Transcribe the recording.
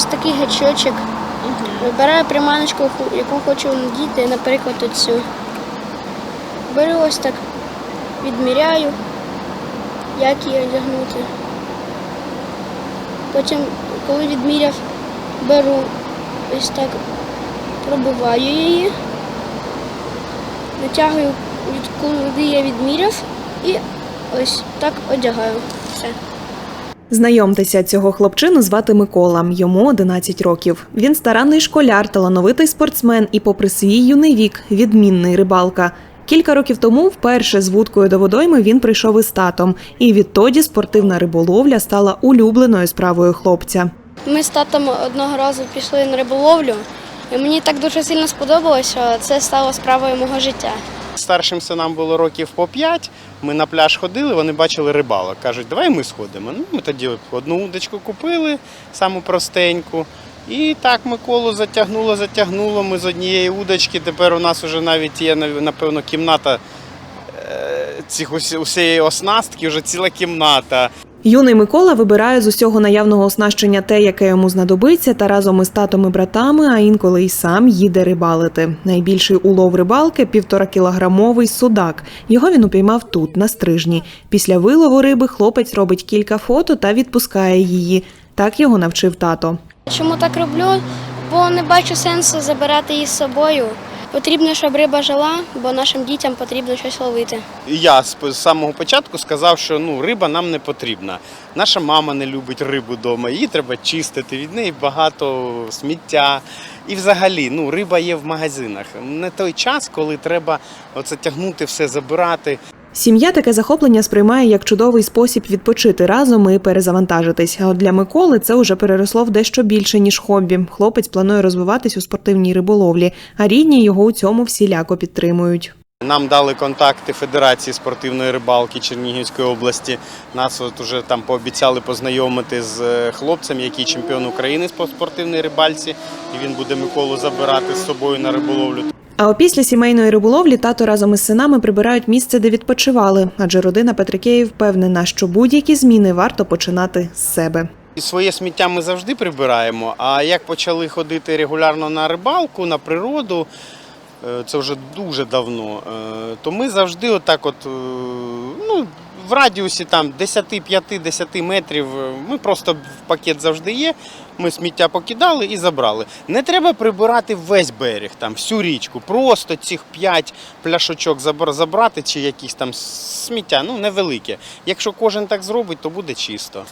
ось такий гачочок. Вибираю приманочку, яку- хочу надіти, наприклад, оцю. Беру ось так, відміряю, як її одягнути. Потім, коли відміряв, беру ось так, пробиваю її, натягую, від куди я відміряв, і ось так одягаю. Все. Знайомтеся, цього хлопчину звати Микола. Йому 11 років. Він старанний школяр, талановитий спортсмен і, попри свій юний вік, відмінний рибалка. Кілька років тому вперше з вудкою до водойми він прийшов із татом, і відтоді спортивна риболовля стала улюбленою справою хлопця. Ми з татом одного разу пішли на риболовлю, і мені так дуже сильно сподобалося, що це стало справою мого життя. Старшим синам було років по 5, ми на пляж ходили, вони бачили рибалок. Кажуть, давай ми сходимо. Ну, ми тоді одну удочку купили, саму простеньку. І так Миколу затягнуло, затягнуло. Ми з однієї удочки. Тепер у нас вже навіть є, напевно, кімната е, цих усі- усієї оснастки, вже ціла кімната. Юний Микола вибирає з усього наявного оснащення те, яке йому знадобиться, та разом із татом і братами, а інколи й сам їде рибалити. Найбільший улов рибалки півтора кілограмовий судак. Його він упіймав тут, на стрижні. Після вилову риби хлопець робить кілька фото та відпускає її. Так його навчив тато. Чому так роблю? Бо не бачу сенсу забирати її з собою. Потрібно, щоб риба жила, бо нашим дітям потрібно щось ловити. Я з самого початку сказав, що ну, риба нам не потрібна. Наша мама не любить рибу вдома, її треба чистити, від неї багато сміття. І взагалі, ну, риба є в магазинах. Не той час, коли треба оце тягнути все, забирати. Сім'я таке захоплення сприймає як чудовий спосіб відпочити разом і перезавантажитись. А от для Миколи це вже переросло в дещо більше ніж хобі. Хлопець планує розвиватись у спортивній риболовлі, а рідні його у цьому всіляко підтримують. Нам дали контакти Федерації спортивної рибалки Чернігівської області. Нас от уже там пообіцяли познайомити з е, хлопцем, який чемпіон України по спортивній рибальці, і він буде Миколу забирати з собою на риболовлю. А опісля сімейної риболовлі тато разом із синами прибирають місце, де відпочивали, адже родина Петрикеїв впевнена, що будь-які зміни варто починати з себе. Своє сміття ми завжди прибираємо. А як почали ходити регулярно на рибалку, на природу, е, це вже дуже давно, е, то ми завжди отак от, е, ну, в радіусі там 10-5-10 метрів, е, ми просто пакет завжди є, ми сміття покидали і забрали. Не треба прибирати весь берег, там, всю річку, просто цих 5 пляшочок забрати чи якісь там сміття, ну невелике. Якщо кожен так зробить, то буде чисто.